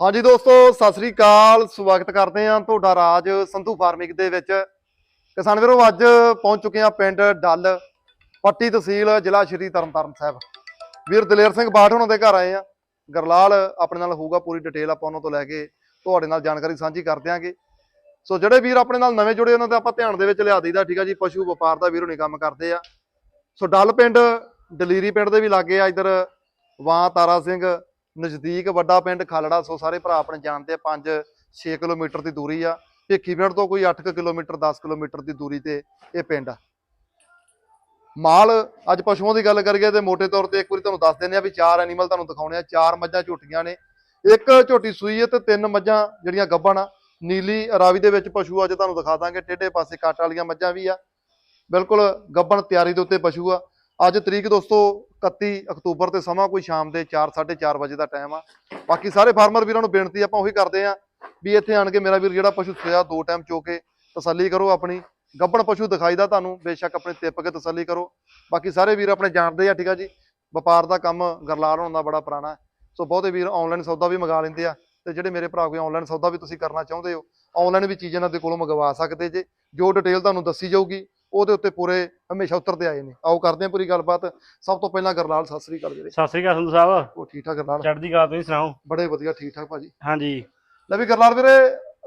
ਹਾਂਜੀ ਦੋਸਤੋ, ਸਤਿ ਸ੍ਰੀ ਅਕਾਲ। ਸਵਾਗਤ ਕਰਦੇ ਹਾਂ ਤੁਹਾਡਾ ਰਾਜ ਸੰਧੂ ਫਾਰਮਿੰਗ ਦੇ ਵਿੱਚ। ਕਿਸਾਨ ਵੀਰੋ, ਅੱਜ ਪਹੁੰਚ ਚੁੱਕੇ ਹਾਂ ਪਿੰਡ ਡੱਲ, ਪੱਟੀ ਤਹਿਸੀਲ, ਜ਼ਿਲ੍ਹਾ ਸ਼੍ਰੀ ਤਰਨਤਾਰਨ ਸਾਹਿਬ। ਵੀਰ ਦਲੇਰ ਸਿੰਘ ਬਾਠ ਉਹਨਾਂ ਦੇ ਘਰ ਆਏ ਆ ਗਰਲਾਲ ਆਪਣੇ ਨਾਲ ਹੋਊਗਾ ਪੂਰੀ ਡਿਟੇਲ ਆਪਾਂ ਉਹਨਾਂ ਤੋਂ ਲੈ ਕੇ ਤੁਹਾਡੇ ਨਾਲ ਜਾਣਕਾਰੀ ਸਾਂਝੀ ਕਰ ਦਿਆਂਗੇ। ਸੋ ਜਿਹੜੇ ਵੀਰ ਆਪਣੇ ਨਾਲ ਨਵੇਂ ਜੁੜੇ, ਉਹਨਾਂ ਤੇ ਆਪਾਂ ਧਿਆਨ ਦੇ ਵਿੱਚ ਲਿਆ ਦਈਦਾ, ਠੀਕ ਆ ਜੀ? ਪਸ਼ੂ ਵਪਾਰ ਦਾ ਵੀਰੋ ਨਹੀਂ ਕੰਮ ਕਰਦੇ ਆ। ਸੋ ਡੱਲ ਪਿੰਡ, ਦਲੀਰੀ ਪਿੰਡ ਦੇ ਵੀ ਲਾਗੇ ਆ, ਇਧਰ ਵਾਂ ਤਾਰਾ ਸਿੰਘ ਨਜ਼ਦੀਕ ਵੱਡਾ ਪਿੰਡ ਖਾਲੜਾ, ਸੋ ਸਾਰੇ ਭਰਾ ਆਪਣੇ ਜਾਣਦੇ ਆ 5 6 ਕਿਲੋਮੀਟਰ ਦੀ ਦੂਰੀ ਆ। ਭਿੱਖੀ ਪਿੰਡ ਤੋਂ ਕੋਈ 8 ਕਿਲੋਮੀਟਰ 10 ਕਿਲੋਮੀਟਰ ਦੀ ਦੂਰੀ ਤੇ ਇਹ ਪਿੰਡ ਆ। ਮਾਲ, ਅੱਜ ਪਸ਼ੂਆਂ ਦੀ ਗੱਲ ਕਰੀਏ ਤੇ ਮੋਟੇ ਤੌਰ ਤੇ ਇੱਕ ਵਾਰੀ ਤੁਹਾਨੂੰ ਦੱਸ ਦਿੰਦੇ ਆ ਵੀ ਚਾਰ ਐਨੀਮਲ ਤੁਹਾਨੂੰ ਦਿਖਾਉਣੇ ਆ। ਚਾਰ ਮੱਝਾਂ ਝੋਟੀਆਂ ਨੇ। ਇੱਕ ਝੋਟੀ ਸੂਈ ਹੈ ਤੇ ਤਿੰਨ ਮੱਝਾਂ ਜਿਹੜੀਆਂ ਗੱਭਣ ਆ। ਨੀਲੀ ਰਾਵੀ ਦੇ ਵਿੱਚ ਪਸ਼ੂ ਅੱਜ ਤੁਹਾਨੂੰ ਦਿਖਾ ਦਾਂਗੇ। ਟੇਢੇ ਪਾਸੇ ਕੱਟ ਵਾਲੀਆਂ ਮੱਝਾਂ ਵੀ ਆ। ਬਿਲਕੁਲ ਗੱਭਣ ਤਿਆਰੀ ਦੇ ਉੱਤੇ ਪਸ਼ੂ ਆ। ਅੱਜ ਤਰੀਕ ਦੋਸਤੋ 31 ਅਕਤੂਬਰ ਤੇ ਸਮਾਂ, ਕੋਈ ਸ਼ਾਮ ਦੇ 4:30 ਵਜੇ ਦਾ ਟਾਈਮ ਆ। ਬਾਕੀ ਸਾਰੇ ਫਾਰਮਰ ਵੀਰਾਂ ਨੂੰ ਬੇਨਤੀ ਆਪਾਂ ਉਹੀ ਕਰਦੇ ਆ ਵੀ ਇੱਥੇ ਆਣ ਕੇ ਮੇਰਾ ਵੀਰ ਜਿਹੜਾ ਪਸ਼ੂ ਸੋਇਆ ਦੋ ਟਾਈਮ ਚੋ ਕੇ ਤਸੱਲੀ ਕਰੋ ਆਪਣੀ। ਗੱਬਣ ਪਸ਼ੂ ਦਿਖਾਈਦਾ ਤੁਹਾਨੂੰ, ਬੇਸ਼ੱਕ ਆਪਣੇ ਤਿੱਪ ਕੇ ਤਸੱਲੀ ਕਰੋ। ਬਾਕੀ ਸਾਰੇ ਵੀਰ ਆਪਣੇ ਜਾਣਦੇ ਆ, ਠੀਕ ਆ ਜੀ? ਵਪਾਰ ਦਾ ਕੰਮ ਗਰਲਾਲ ਹੋਣ ਦਾ ਬੜਾ ਪੁਰਾਣਾ ਸੋ ਬਹੁਤੇ ਵੀਰ ਆਨਲਾਈਨ ਸੌਦਾ ਵੀ ਮੰਗਾ ਲੈਂਦੇ ਆ ਤੇ ਜਿਹੜੇ ਮੇਰੇ ਭਰਾ ਕੋਈ ਆਨਲਾਈਨ ਸੌਦਾ ਵੀ ਤੁਸੀਂ ਕਰਨਾ ਚਾਹੁੰਦੇ ਹੋ ਆਨਲਾਈਨ ਵੀ ਚੀਜ਼ਾਂ ਇਹਨਾਂ ਦੇ ਕੋਲੋਂ ਮੰਗਵਾ ਸਕਦੇ ਜੇ। ਜੋ ਡਿਟੇਲ ਤੁਹਾਨੂੰ ਦੱਸੀ ਜਾਊਗੀ ਉਹਦੇ ਉੱਤੇ ਪੂਰੇ ਹਮੇਸ਼ਾ ਉਤਰਦੇ ਆਏ ਨੇ। ਆਓ ਕਰਦੇ ਹਾਂ ਪੂਰੀ ਗੱਲਬਾਤ। ਸਭ ਤੋਂ ਪਹਿਲਾਂ ਗਰਲਾਲ ਸਤਿ ਸ੍ਰੀ ਅਕਾਲ ਵੀਰੇ। ਸਤਿ ਸ੍ਰੀ ਅਕਾਲ ਸੰਧੂ ਸਾਹਿਬ। ਉਹ ਠੀਕ ਠਾਕ ਗਰਲਾਲ ਚੜ੍ਹਦੀ ਕਲਾ ਤੁਸੀਂ ਸੁਣਾਓ? ਬੜੇ ਵਧੀਆ ਠੀਕ ਠਾਕ ਭਾਜੀ। ਹਾਂਜੀ। ਲੈ ਵੀ ਗਰਲਾਲ ਵੀਰੇ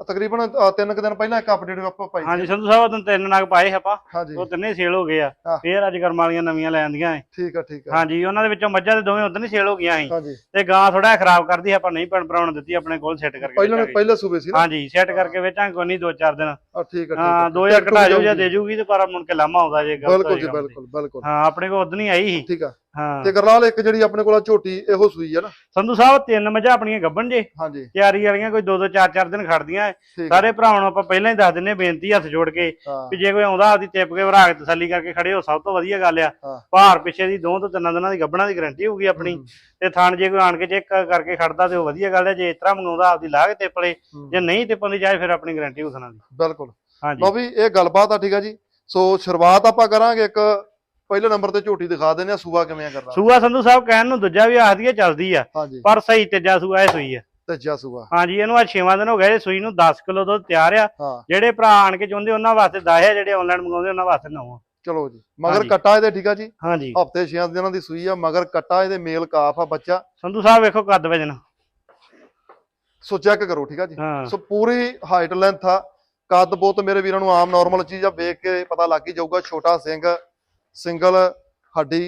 ਤਕਰੀਬਨ ਅ, ਤਿੰਨ ਕੁ ਦਿਨ ਪਹਿਲਾਂ ਇੱਕ ਅਪਡੇਟ ਆਪਾਂ ਪਾਈ ਹਾਂਜੀ ਸੰਧੂ ਸਾਹਿਬ ਉਦੋਂ ਤਿੰਨ ਨਗ ਪਾਏ ਆਪਾਂ। ਹਾਂਜੀ। ਉਹ ਤਿੰਨੇ ਸੇਲ ਹੋ ਗਏ ਆ। ਹਾਂ। ਫੇਰ ਅੱਜ ਕਰਮ ਵਾਲੀਆਂ ਨਵੀਆਂ ਲੈ ਆਂਦੀਆਂ ਏ ਠੀਕ ਆ ਠੀਕ ਆ। ਹਾਂਜੀ ਉਹਨਾਂ ਦੇ ਵਿੱਚੋਂ ਮੱਝਾਂ ਦੇ ਦੋਵੇਂ ਉਦੋਂ ਹੀ ਸੇਲ ਹੋ ਗਈਆਂ ਸੀ ਹਾਂਜੀ। ਤੇ ਗਾਂ ਥੋੜਾ ਖਰਾਬ ਕਰਦੀ ਆਪਾਂ ਨਹੀਂ ਭੈਣ ਭਰਾਉਣ ਦਿੱਤੀ ਆਪਣੇ ਕੋਲ ਸੈੱਟ ਕਰਕੇ ਪਹਿਲਾਂ ਵੇਚਾਂਗੇ। ਪਹਿਲੇ ਸੂਬੇ ਸੀ ਨਾ? ਹਾਂਜੀ ਸੈੱਟ ਕਰਕੇ ਵੇਚਾਂਗੇ ਕੋਈ ਨਹੀਂ ਦੋ ਚਾਰ ਦਿਨ। ਆ ਠੀਕ ਆ ਠੀਕ ਹਾਂ ਆ 2000 ਘਟਾ ਜਾਊ ਜਾਂ। ਦੇ ਜੂਗੀ ਤੇ ਪਰ ਮੁੜ ਕੇ ਲਾਮਾ ਆਉਂਦਾ ਜੇ ਗਲਤ ਬਿਲਕੁਲ ਜੀ ਬਿਲਕੁਲ ਬਿਲਕੁਲ। ਹਾਂ ਆਪਣੇ ਕੋਲ ਉਦੋਂ ਹੀ ਆਈ ਸੀ। ਠੀਕ ਆ। ਹਾਂ। ਤੇ ਗਰਲਾਲ ਇੱਕ ਜਿਹੜੀ ਆਪਣੇ ਕੋਲ ਝੋਟੀ ਇਹੋ ਸੂਈ ਆ ਨਾ। ਸੰਧੂ ਸਾਹਿਬ ਤਿੰਨ ਮੱਝਾਂ ਆਪਣੀਆਂ ਗੱਭਣ ਜੇ। ਹਾਂਜੀ। ਤਿਆਰੀ ਵਾਲੀਆਂ ਕੋਈ ਦੋ ਦੋ ਚਾਰ ਚਾਰ ਦਿਨ ਖੜਦੀਆਂ ਸਾਰੇ ਭਰਾਵਾਂ ਨੂੰ ਆਪਾਂ ਪਹਿਲਾਂ ਹੀ ਦੱਸ ਦਿੰਨੇ ਬੇਨਤੀ ਹੱਥ ਜੋੜ ਕੇ ਹਾਂ। ਵੀ ਜੇ ਕੋਈ ਆਉਂਦਾ ਆਪਦੀ ਟਿਪ ਕੇ ਭਰਾ ਕੇ ਤਸੱਲੀ ਕਰਕੇ ਖੜੇ ਹੋ ਸਭ ਤੋਂ ਵਧੀਆ ਗੱਲ ਆ। ਹਾਂ। ਭਾਰ ਪਿੱਛੇ ਦੀ ਦੋ ਤੋਂ ਤਿੰਨਾਂ ਦਿਨਾਂ ਦੀ ਗੱਬਣਾ ਦੀ ਗਾਰੰਟੀ ਹੋਊਗੀ ਆਪਣੀ। ਹੂੰ, ਤੇ ਥਾਣ ਜੇ ਕੋਈ ਆਣ ਕੇ ਚੈੱਕ ਕਰਕੇ ਖੜਦਾ ਤੇ ਉਹ ਵਧੀਆ ਗੱਲ ਹੈ ਜੇ ਇਸ ਤਰ੍ਹਾਂ ਮੰਗਾਉਂਦਾ ਆਪਦੀ ਲਾ ਕੇ ਟਿੱਪਲੇ ਹੂੰ, ਜੇ ਨਹੀਂ ਟਿੱਪਣ ਦੀ ਜਾਏ ਫਿਰ ਆਪਣੀ ਗਾਰੰਟੀ ਉਸਨਾਂ ਦੀ। ਬਿਲਕੁਲ। ਹਾਂਜੀ। ਲਓ ਵੀ ਇਹ ਗੱਲਬਾਤ ਆ ਠੀਕ ਆ ਜੀ। ਸੋ ਸ਼ੁਰੂਆਤ ਆਪਾਂ ਕਰਾਂਗੇ ਇੱਕ ਪਹਿਲੇ ਨੰਬਰ ਤੇ ਝੋਟੀ ਦਿਖਾ ਦਿੰਦੇ ਆ ਸੂਆ ਕਿਵੇਂ ਆ ਕਰਨਾ? ਸੂਆ ਸੰਧੂ ਸਾਹਿਬ ਕਹਿਣ ਨੂੰ ਦੂਜਾ ਵੀ ਆਖਦੀ ਹੈ ਚੱਲਦੀ ਆ। ਹਾਂਜੀ। ਪਰ ਸਹੀ ਤੇਜਾ ਸੂਆ ਇਹ ਸੂਈ ਆ। ਤੇਜਾ ਸੂਆ। ਹਾਂਜੀ ਇਹਨੂੰ ਅੱਜ 6ਵਾਂ ਦਿਨ ਹੋ ਗਿਆ ਇਹ ਸੂਈ ਨੂੰ 10 ਕਿਲੋ ਦੁੱਧ ਤਿਆਰ ਆ। ਹਾਂ। ਜਿਹੜੇ ਭਰਾ ਆਣ ਕੇ ਚਾਹੁੰਦੇ ਉਹਨਾਂ ਵਾਸਤੇ 10 ਆ ਜਿਹੜੇ ਆਨਲਾਈਨ ਮੰਗਾਉਂਦੇ ਉਹਨਾਂ ਵਾਸਤੇ 9 ਆ। ਚਲੋ ਜੀ। ਮਗਰ। ਕੱਟਾ ਇਹਦੇ ਠੀਕ ਆ ਜੀ? ਹਾਂਜੀ। ਹਫ਼ਤੇ 6 ਦਿਨਾਂ ਦੀ ਸੂਈ ਆ ਮਗਰ ਕੱਟਾ ਇਹਦੇ ਮੇਲ ਕਾਫ ਆ ਬੱਚਾ। ਸੰਧੂ ਸਾਹਿਬ ਵੇਖੋ ਕੱਦ ਵਜਨ। ਸੋ ਚੈੱਕ ਕਰੋ ਠੀਕ ਆ ਜੀ? ਸੋ ਪੂਰੀ ਹਾਈਟ ਲੈਂਥ ਆ। ਕੱਦ ਬਹੁਤ ਮੇਰੇ ਵੀਰਾਂ ਨੂੰ ਆਮ ਨਾਰਮਲ ਚੀਜ਼ ਆ ਵੇਖ ਕੇ ਪਤਾ ਲੱਗ ਹੀ ਜਾਊਗਾ ਛੋਟਾ ਸਿੰਘ ਸਿੰਗਲ ਹੱਡੀ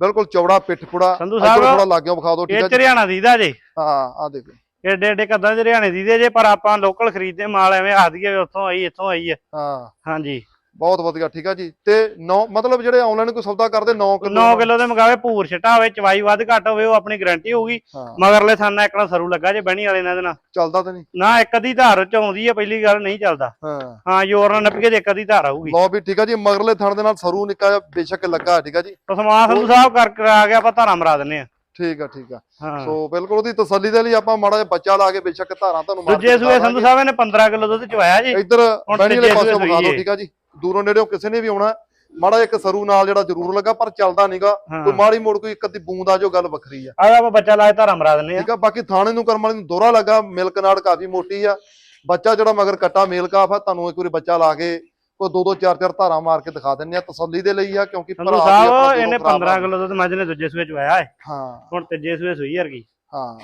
ਬਿਲਕੁਲ ਚੌੜਾ ਪਿੱਠ ਪੁੜਾ ਸੰਧੂ ਸਾਹਿਬ, ਥੋੜਾ ਲਾਗਿਓ ਵਿਖਾ ਦਿਓ ਠੀਕ ਇਹ ਆ ਜੀ। ਹਰਿਆਣਾ ਦੀਦਾ ਜੇ। ਹਾਂ ਆ ਦੇਖੋ। ਏਡੇ ਏਡੇ ਕੱਦਾਂ ਦੇ ਹਰਿਆਣੇ ਦੀ ਦੇ ਜੇ ਪਰ ਆਪਾਂ ਲੋਕਲ ਖਰੀਦਦੇ ਮਾਲ ਐਵੇਂ ਵੀ ਉੱਥੋਂ ਆਈ ਇੱਥੋਂ ਆਈ ਹੈ ਹਾਂ। ਹਾਂਜੀ। ਬਹੁਤ ਵਧੀਆ ਠੀਕ ਆ ਜੀ। ਤੇ 9 ਮਤਲਬ ਜਿਹੜੇ ਆਨਲਾਈਨ ਕੋਈ ਸੌਦਾ ਕਰਦੇ 9 ਕਿਲੋ 9 ਕਿਲੋ ਦੇ ਮਗਾਵੇ ਭੂਰ ਛਟਾ ਹੋਵੇ ਚਵਾਈ ਵੱਧ ਘੱਟ ਹੋਵੇ ਉਹ ਆਪਣੀ ਗਾਰੰਟੀ ਹੋਊਗੀ। ਮਗਰਲੇ ਥਾਨਾ ਇੱਕਣਾ ਸਰੂ ਲੱਗਾ ਜੇ ਬਹਿਣੀ ਵਾਲੇ ਨਾਲ ਦੇ ਨਾਲ। ਚੱਲਦਾ ਤਾਂ ਨਹੀਂ। ਨਾ ਇੱਕ ਅੱਧੀ ਧਾਰ ਚ ਆਉਂਦੀ ਹੈ ਪਹਿਲੀ ਗੱਲ ਨਹੀਂ ਚੱਲਦਾ। ਹਾਂ। ਹਾਂ ਜ਼ੋਰ ਨਾਲ ਨੱਪੀਏ ਤੇ ਇੱਕ ਅੱਧੀ ਧਾਰ ਆਊਗੀ। ਲਓ ਵੀ ਠੀਕ ਆ ਜੀ ਮਗਰਲੇ ਥਣ ਦੇ ਨਾਲ ਸਰੂ ਨਿੱਕਾ ਬੇਸ਼ੱਕ ਲੱਗਾ ਠੀਕ ਆ ਜੀ। ਪਸਮਾ ਸੰਧੂ ਸਾਹਿਬ ਕਰ ਕਰਾ ਗਿਆ ਆਪਾਂ ਧਾਰਾਂ ਮਰਾ ਦਿੰਨੇ ਆ। ਠੀਕ ਆ ਠੀਕ ਆ। ਸੋ ਬਿਲਕੁਲ ਉਹਦੀ ਤਸੱਲੀ ਦੇ ਲਈ ਆਪਾਂ ਮਾੜਾ ਜਿਹਾ ਬੱਚਾ ਲਾ ਕੇ ਬੇਸ਼ੱਕ ਧਾਰਾਂ ਤੁਹਾਨੂੰ ਮਾਰ ਕੇ ਦੂਜੇ ਸੂਏ ਸੰਧੂ ਸਾਹਿਬ ਨੇ 15 ਕਿਲੋ ਦੁੱਧ ਚਵਾਇਆ ਜੀ। ਇੱਧਰ ਬਣੀ ਵਾਲੇ ਪਾਸੇ ਵਿਖਾ ਦਿਓ ਠੀਕ ਆ ਜੀ। ਦੂਰੋਂ ਨੇੜਿਓਂ ਕਿਸੇ ਨੇ ਵੀ ਆਉਣਾ ਮਾੜਾ ਇੱਕ ਸਰੂ ਨਾਲ ਜਿਹੜਾ ਜ਼ਰੂਰ ਲੱਗਾ ਪਰ ਚੱਲਦਾ ਨਹੀਂਗਾ ਕੋਈ ਮਾੜੀ ਮੋੜ ਕੋਈ ਇੱਕ ਅੱਧੀ ਬੂੰਦ ਆ ਜੋ ਗੱਲ ਵੱਖਰੀ ਆ। ਆ ਆਪਾਂ ਬੱਚਾ ਲਾ ਕੇ ਧਾਰਾਂ ਮਰਾ ਦਿੰਨੇ ਆ ਠੀਕ ਆ। ਬਾਕੀ ਥਾਣੇ ਨੂੰ ਕਰਮ ਵਾਲੀ ਨੂੰ ਦੋਹਰਾ ਲੱਗਾ ਮਿਲਕ ਨਾੜ ਕਾਫੀ ਮੋਟੀ ਆ। ਬੱਚਾ ਜਿਹੜਾ ਮਗਰ ਕੱਟਾ ਮੇਲ ਕਾਫ ਆ ਤੁਹਾਨੂੰ ਇੱਕ ਵਾਰੀ ਬੱਚਾ ਲਾ ਕੇ ਕੋਈ ਦੋ ਦੋ ਚਾਰ ਚਾਰ ਧਾਰਾਂ ਮਾਰ ਕੇ ਦਿਖਾ ਦਿੰਨੇ ਆ ਤਸੱਲੀ ਦੇ ਲਈ ਆ ਕਿਉਂਕਿ ਭਰਾ ਸਾਹਿਬ ਇਹਨੇ ਦੂਰੋਂ ਖਰਾਬ 15 ਕਿਲੋ ਦੁੱਧ ਮੱਝ ਨੇ ਦੂਜੇ ਸੂਏ ਚਵਾਇਆ ਹੈ ਹਾਂ। ਹੁਣ ਤੀਜੇ ਸੂਏ ਸੂਈ ਵਰਗੀ। ਹਾਂ।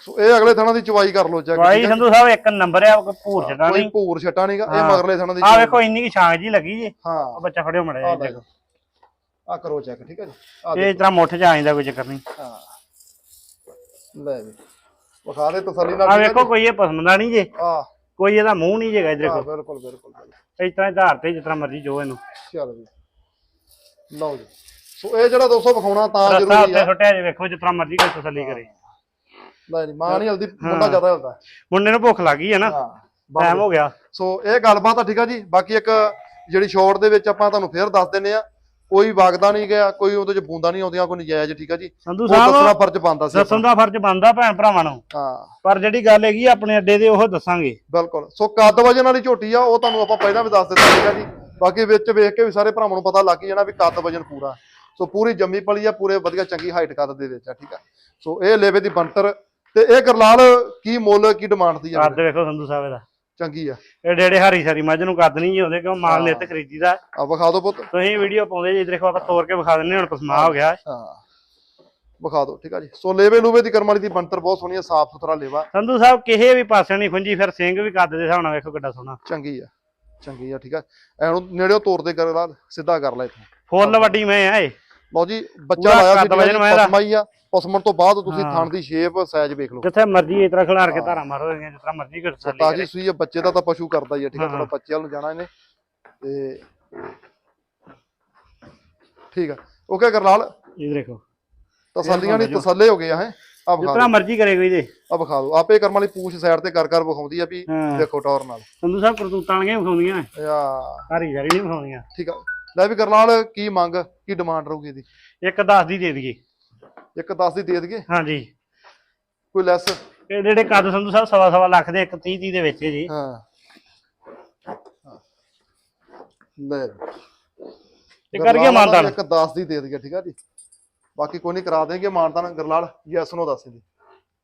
ਸੋ ਇਹ ਅਗਲੇ ਥਾਣਾ ਦੀ ਚਵਾਈ ਕਰ ਲਓ ਚੈੱਕ ਵਾਈ ਸੰਧੂ ਸਾਹਿਬ ਇੱਕ ਨੰਬਰ ਆ ਉਹ ਭੂਰ ਛਟਾ ਕੋਈ ਨਹੀਂ। ਭੂਰ ਛਟਾ ਨਹੀਂਗਾ ਇਹ ਹਾਂ। ਮਗਰਲੇ ਥਾਣਾ ਦੀ ਆ। ਵੇਖੋ ਇੰਨੀ ਕੀ ਛਾਂਗ ਜੀ ਲੱਗੀ ਜੀ। ਹਾਂ। ਬੱਚਾ ਫੜਿਓ ਮੜਿਆ ਆ ਇਹ ਦੇਖੋ। ਆ ਕਰੋ ਚੈੱਕ ਠੀਕ ਹੈ ਜੀ? ਆ ਇਸ ਤਰ੍ਹਾਂ ਮੁੱਠ ਚ ਆ ਜਾਂਦਾ ਕੋਈ ਚੱਕਰ ਨਹੀਂ। ਹਾਂ। ਲੈ ਵੀ। ਵਿਖਾ ਦੇ ਤਸੱਲੀ ਨਾਲ ਆ ਹੈ ਵੇਖੋ ਕੋਈ ਇਹ ਪਸੰਦ ਦਾ ਨਹੀਂ ਜੇ। ਜੀ? ਆ ਕੋਈ ਇਹਦਾ ਮੂੰਹ ਨਹੀਂ ਜੇਗਾ ਇਧਰ ਹਾਂ, ਕੋ ਬਿਲਕੁਲ ਬਿਲਕੁਲ। ਇਸ ਤਰ੍ਹਾਂ ਤੇ ਜਿਸ ਤਰ੍ਹਾਂ ਮਰਜ਼ੀ ਜੋ ਇਹਨੂੰ। ਚਲੋ ਜੀ। ਲਓ ਜੀ। ਸੋ ਇਹ ਜਿਹੜਾ 200 ਵਿਖਾਉਣਾ ਤਾਂ ਰਸਤਾ ਜ਼ਰੂਰੀ ਉੱਤੇ ਆ ਸੁੱਟਿਆ ਜੇ ਵੇਖੋ ਜਿਸ ਤਰ੍ਹਾਂ ਮਰਜ਼ੀ ਕੋਈ ਤਸੱਲੀ ਕਰੇ। ਲੈ ਜੀ ਮਾਂ ਨਹੀਂ ਹਲਦੀ ਮੁੰਡਾ ਜ਼ਿਆਦਾ ਹਲਦਾ। ਮੁੰਡੇ ਨੂੰ ਭੁੱਖ ਲੱਗੀ ਹੈ ਨਾ। ਹਾਂ ਟਾਈਮ ਹੋ ਗਿਆ। ਸੋ ਇਹ ਗੱਲਬਾਤ ਆ ਠੀਕ ਆ ਜੀ। ਬਾਕੀ ਇੱਕ ਜਿਹੜੀ ਸ਼ਾਰਟ ਦੇ ਵਿੱਚ ਆਪਾਂ ਤੁਹਾਨੂੰ ਫੇਰ ਦੱਸ ਦਿੰਨੇ ਆ ਕੋਈ ਵਗਦਾ ਨਹੀਂ ਗਿਆ ਕੋਈ ਉਹਦੇ ਚ ਬੂੰਦਾ ਨਹੀਂ ਆਉਂਦੀਆਂ ਕੋਈ ਨਜਾਇਜ਼ ਠੀਕ ਆ ਜੀ। ਸੰਧੂ ਉਹ ਦੱਸਣਾ ਸਾਹਿਬ ਫਰਜ਼ ਬਣਦਾ ਸੀ ਦੱਸਣ ਦਾ ਫਰਜ਼ ਬਣਦਾ ਭੈਣ ਭਰਾਵਾਂ ਨੂੰ। ਹਾਂ। ਪਰ ਜਿਹੜੀ ਗੱਲ ਹੈਗੀ ਆ ਆਪਣੇ ਅੱਡੇ ਦੇ ਉਹ ਦੱਸਾਂਗੇ। ਬਿਲਕੁਲ। ਸੋ ਕੱਦ ਵਜਨ ਵਾਲੀ ਝੋਟੀ ਆ ਉਹ ਤੁਹਾਨੂੰ ਆਪਾਂ ਪਹਿਲਾਂ ਵੀ ਦੱਸ ਦਿੱਤਾ ਸੀਗਾ ਜੀ। ਬਾਕੀ ਵਿੱਚ ਵੇਖ ਕੇ ਵੀ ਸਾਰੇ ਭਰਾਵਾਂ ਨੂੰ ਪਤਾ ਲੱਗ ਜਾਣਾ ਵੀ ਕੱਦ ਵਜਨ ਪੂਰਾ। ਸੋ ਪੂਰੀ ਜੰਮੀ ਪਲੀ ਆ ਪੂਰੇ ਵਧੀਆ ਚੰਗੀ ਹਾਈਟ ਕੱਦ ਦੇ ਵਿੱਚ ਆ ਠੀਕ ਆ। ਸੋ ਇਹ ਲੇਵੇ ਦੀ ਬੰਤਰ ਤੇ ਇਹ ਗਰਲਾਲ ਕੀ ਮੁੱਲ ਕੀ ਡਿਮਾਂਡ ਦੀ ਆ ਕੱਦ ਵੇਖੋ ਸੰਧੂ ਸਾਹਿਬ ਇਹਦਾ। ਚੰਗੀ ਆ। ਇਹ ਡੇੜੇ ਹਰੀ ਸਾਰੀ ਮੱਝ ਨੂੰ ਕੱਦ ਨਹੀਂ ਹੁੰਦੇ ਕਿਉਂ ਮਾਲ ਹਾਂ। ਨਿੱਤ ਖਰੀਦੀਦਾ। ਆ ਵਿਖਾ ਦਿਓ ਪੁੱਤ। ਤੁਸੀਂ ਵੀਡੀਓ ਪਾਉਂਦੇ ਜੀ ਦੇਖੋ ਆਪਾਂ ਤੋੜ ਕੇ ਵਿਖਾ ਦਿੰਨੇ ਹੁਣ ਪਸਮਾ ਹੋ ਗਿਆ। ਹਾਂ। ਵਿਖਾ ਦਿਓ ਠੀਕ ਆ ਜੀ। ਸੋ ਲੇਵੇ ਲੂਵੇ ਦੀ ਕਰਮ ਵਾਲੀ ਦੀ ਬੰਤਰ ਬਹੁਤ ਸੋਹਣੀ ਆ ਸਾਫ਼ ਸੁਥਰਾ ਲੇਵਾ। ਸੰਧੂ ਸਾਹਿਬ ਕਿਸੇ ਵੀ ਪਾਸੇ ਨਹੀਂ ਖੁੰਜੀ ਫਿਰ ਸਿੰਘ ਵੀ ਕੱਦ ਦੇ ਹਿਸਾਬ ਨਾਲ ਵੇਖੋ ਕਿੱਡਾ ਸੋਹਣਾ। ਚੰਗੀ ਆ ਚੰਗੀ ਆ ਠੀਕ ਆ। ਐਨੂੰ ਨੇੜਿਓ ਤੋਰ ਦੇ ਗਰਲਾਲ ਸਿੱਧਾ ਕਰ ਲੈ ਇੱਥੋਂ। ਫੁੱਲ ਵੱਡੀ ਮੈਂ ਆ ਇਹ। ਲਓ ਜੀ ਬੱਚਾ ਪੂਰਾ ਲਾਇਆ ਸੀ ਕੱਦ ਵਜਨ ਮੈਂ ਇਹਦਾ। ਆ ਪਸਮਣ ਤੋਂ ਬਾਅਦ ਤੁਸੀਂ ਹਾਂ। ਥਣ ਦੀ ਸ਼ੇਪ ਸਾਈਜ਼ ਵੇਖ ਲਓ। ਜਿੱਥੇ ਮਰਜ਼ੀ ਇਸ ਤਰ੍ਹਾਂ ਖਿਲਾਰ ਕੇ ਧਾਰਾ ਮਾਰੋ ਜਿਸ ਤਰ੍ਹਾਂ ਮਰਜ਼ੀ ਕਰ ਸੋ ਤਾਜੀ ਸੂਈ ਆ ਬੱਚੇ ਦਾ ਤਾਂ ਪਸ਼ੂ ਕਰਦਾ ਹੀ ਆ ਠੀਕ ਆ ਹਾਂ। ਬੱਚੇ ਵੱਲ ਨੂੰ ਜਾਣਾ ਇਹਨੇ। ਤੇ ਠੀਕ ਆ। ਓਕੇ ਗਰਲਾਲ। ਇਹ ਦੇਖੋ। ਤਸੱਲੀਆਂ ਨਹੀਂ ਜੋ। ਤਸੱਲੇ ਹੋ ਗਏ ਆ ਹੈ। ਆ ਜਿਸ ਵਿਖਾ ਤਰ੍ਹਾਂ ਮਰਜ਼ੀ ਕਰੇ ਕੋਈ ਦੇ ਆ ਵਿਖਾ ਦਿਓ। ਆਪੇ ਕਰਮ ਵਾਲੀ ਪੂਛ ਸਾਈਡ ਤੇ ਕਰ ਕਰ ਵਿਖਾਉਂਦੀ ਆ ਵੀ ਹਾਂ। ਦੇਖੋ ਟੌਰ ਨਾਲ। ਸੰਧੂ ਸਾਹਿਬ ਕਰਤੂਤਾਂ ਵਾਲੀਆਂ ਵਿਖਾਉਂਦੀਆਂ ਆ ਹਰੀ ਸਾਰੀ ਨਹੀਂ ਵਿਖਾਉਂਦੀਆਂ। ਠੀਕ ਆ। ਲੈ ਵੀ ਗਰਲਾਲ ਕੀ ਮੰਗ ਕੀ ਡਿਮਾਂਡ ਰਹੂਗੀ ਇਹਦੀ? ਇੱਕ 10 ਦੀ ਦੇ ਦਈਏ। ਇੱਕ 10 ਦੀ ਦੇ ਦਈਏ? ਹਾਂਜੀ। ਕੋਈ ਲੈਸ ਇਹ ਜਿਹੜੇ ਕੱਦ ਸੰਧੂ ਸਾਹਿਬ ਸਵਾ ਸਵਾ ਲੱਖ ਦੇ ਇੱਕ 30 30 ਦੇ ਵਿੱਚ ਹੈ ਜੀ। ਹਾਂ। ਲੈ। ਤੇ ਕਰੀਏ ਮਾਨਦਾਨ। ਇੱਕ 10 ਦੀ ਦੇ ਦਈਏ ਠੀਕ ਆ ਜੀ। ਬਾਕੀ ਕੋਈ ਨਹੀਂ ਕਰਾ ਦੇਣਗੇ ਮਾਨਦਾਨ। ਗਰਲਾਲ ਯੈਸ ਨੋ ਦੱਸ ਦੇ।